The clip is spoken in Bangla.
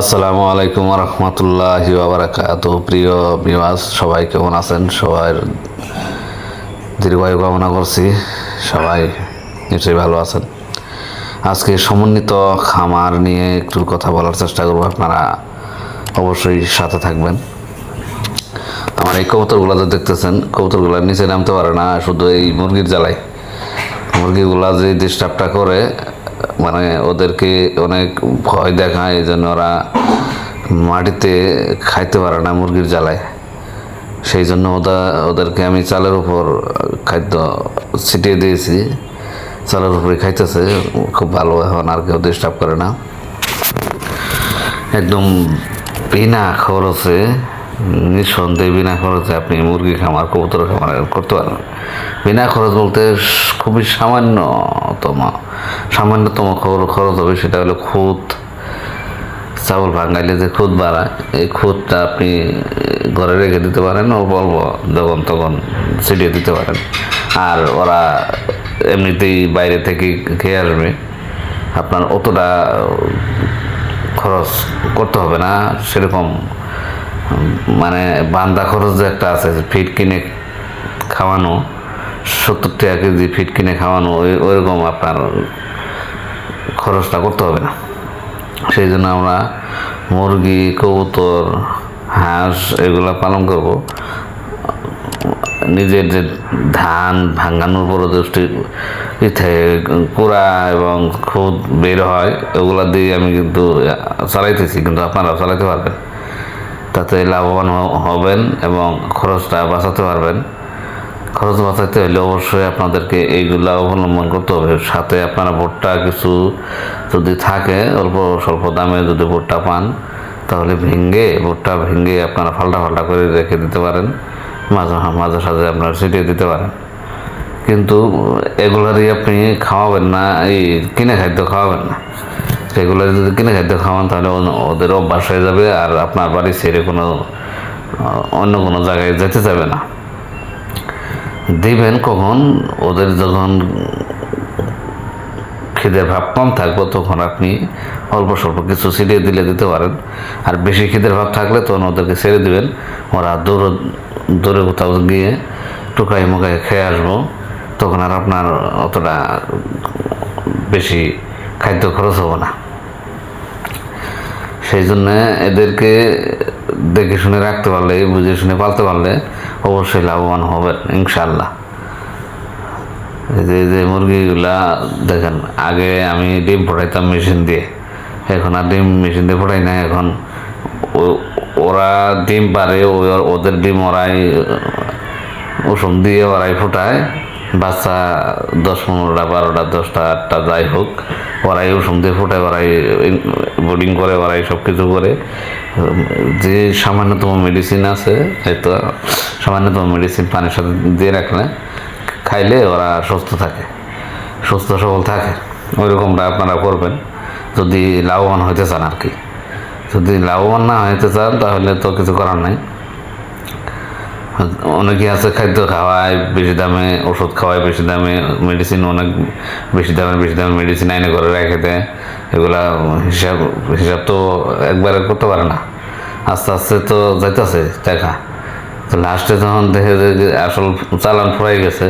আসসালামু আলাইকুম রহমতুল্লাহ বাবরাকাত প্রিয় বিওয়াস সবাই কেমন আছেন? সবার দীর্ঘায়ু কামনা করছি। সবাই নিশ্চয়ই ভালো আছেন। আজকে সমন্বিত খামার নিয়ে একটু কথা বলার চেষ্টা করব। আপনারা অবশ্যই সাথে থাকবেন। আমার এই কবুতরগুলো যে দেখতেছেন, কবুতরগুলো নিচে নামতে পারে না, শুধু এই মুরগির জ্বালায়। মুরগিগুলা যে ডিস্টার্বটা করে মানে ওদেরকে অনেক ভয় দেখায় এই জন্য ওরা মাটিতে খাইতে পারে না মুরগির জ্বালায়। সেই জন্য ওদা, ওদেরকে আমি চালের উপর খাদ্য ছিটিয়ে দিয়েছি। চালের উপরে খাইতেছে, খুব ভালো এখন আর কেউ ডিস্টার্ব করে না। একদম বিনা খরচে নিঃসন্দেহে বিনা খরচে আপনি মুরগি খামার কবুতর খামার করতে পারেন। বিনা খরচ বলতে খুবই সামান্যতম। সামান্যতম খরচ খরচ হবে সেটা হলো খুদ। চাউল ভাঙাইলে যে খুদ বাড়ায়, এই খুদটা আপনি ঘরে রেখে দিতে পারেন, অল্প অল্প যখন তখন ছিটিয়ে দিতে পারেন। আর ওরা এমনিতেই বাইরে থেকে খেয়ে আসবে। আপনার অতটা খরচ করতে হবে না, সেরকম মানে বান্দা খরচ যে একটা আছে যে ফিট কিনে খাওয়ানো, সত্তর টাকা কেজি ফিট কিনে খাওয়ানো, ওই ওইরকম আপনার খরচটা করতে হবে না। সেই জন্য আমরা মুরগি, কবুতর, হাঁস এগুলো পালন করব। নিজের যে ধান ভাঙানোর পরদৃষ্টি কুড়া এবং খুদ বের হয়, ওগুলা দিয়ে আমি কিন্তু চালাইতেছি, কিন্তু আপনারাও চালাতে পারবেন। তাতে লাভবান হবেন এবং খরচটা বাঁচাতে পারবেন। খরচ বাঁচাতে হলে অবশ্যই আপনাদেরকে এইগুলো অবলম্বন করতে হবে। সাথে আপনারা ভুট্টা কিছু যদি থাকে, অল্প স্বল্প দামে যদি ভুট্টা পান, তাহলে ভেঙ্গে ভুট্টা ভেঙ্গে আপনারা ফাল্টা ফাল্টা করে রেখে দিতে পারেন। মাঝে মাঝে সাঝে আপনারা ছিটিয়ে দিতে পারেন। কিন্তু এগুলারই আপনি খাওয়াবেন না, এই কিনে খাদ্য খাওয়াবেন না। সেগুলো যদি কিনে খাদ্য খাওয়ান, তাহলে ওদের অভ্যাস হয়ে যাবে আর আপনার বাড়ি ছেড়ে কোনো অন্য কোনো জায়গায় যেতে যাবে না। দিবেন কখন? ওদের যখন খিদের ভাব কম থাকবে, তখন আপনি অল্প স্বল্প কিছু ছিটিয়ে দিলে দিতে পারেন। আর বেশি খিদের ভাব থাকলে তখন ওদেরকে ছেড়ে দিবেন। ওরা দূরে দূরে কোথাও গিয়ে টুকাই মুখাই খেয়ে আসব, তখন আর আপনার অতটা বেশি খাদ্য খরচ হবে না। সেই জন্য এদেরকে দেখে শুনে রাখতে পারলে, বুঝে শুনে পালতে পারলে অবশ্যই লাভবান হবেন ইনশাল্লাহ যে যে মুরগিগুলা, দেখেন, আগে আমি ডিম ফোটাইতাম মেশিন দিয়ে, এখন আর ডিম মেশিন দিয়ে ফোটাই না এখন ওরা ডিম পারে ওদের ডিম ওরাই ওষুধ দিয়ে ওরাই ফোটায়। বাচ্চা দশ পনেরোটা, বারোটা, দশটা, আটটা, যাই হোক, ওরাই ওষুধ দিয়ে ফোটায়, ওরাই বোর্ডিং করে, ওরাই সব কিছু করে। যে সামান্যতম মেডিসিন আছে, হয়তো সামান্যতম মেডিসিন পানির সাথে দিয়ে রাখলে খাইলে ওরা সুস্থ থাকে, সুস্থ সবল থাকে। ওই রকমটা আপনারা করবেন, যদি লাভবান হইতে চান আর কি। যদি লাভবান না হইতে চান, তাহলে তো কিছু করার নাই। অনেকে আছে খাদ্য খাওয়ায় বেশি দামে, ওষুধ খাওয়ায় বেশি দামে মেডিসিন অনেক বেশি দামে বেশি দামে মেডিসিন আইনে করে রেখে দেয়। এগুলা হিসাব হিসাব তো একবারে করতে পারে না। আস্তে আস্তে তো যাইতেছে টাকা। তো লাস্টে যখন দেখে আসল চালান ফুরাই গেছে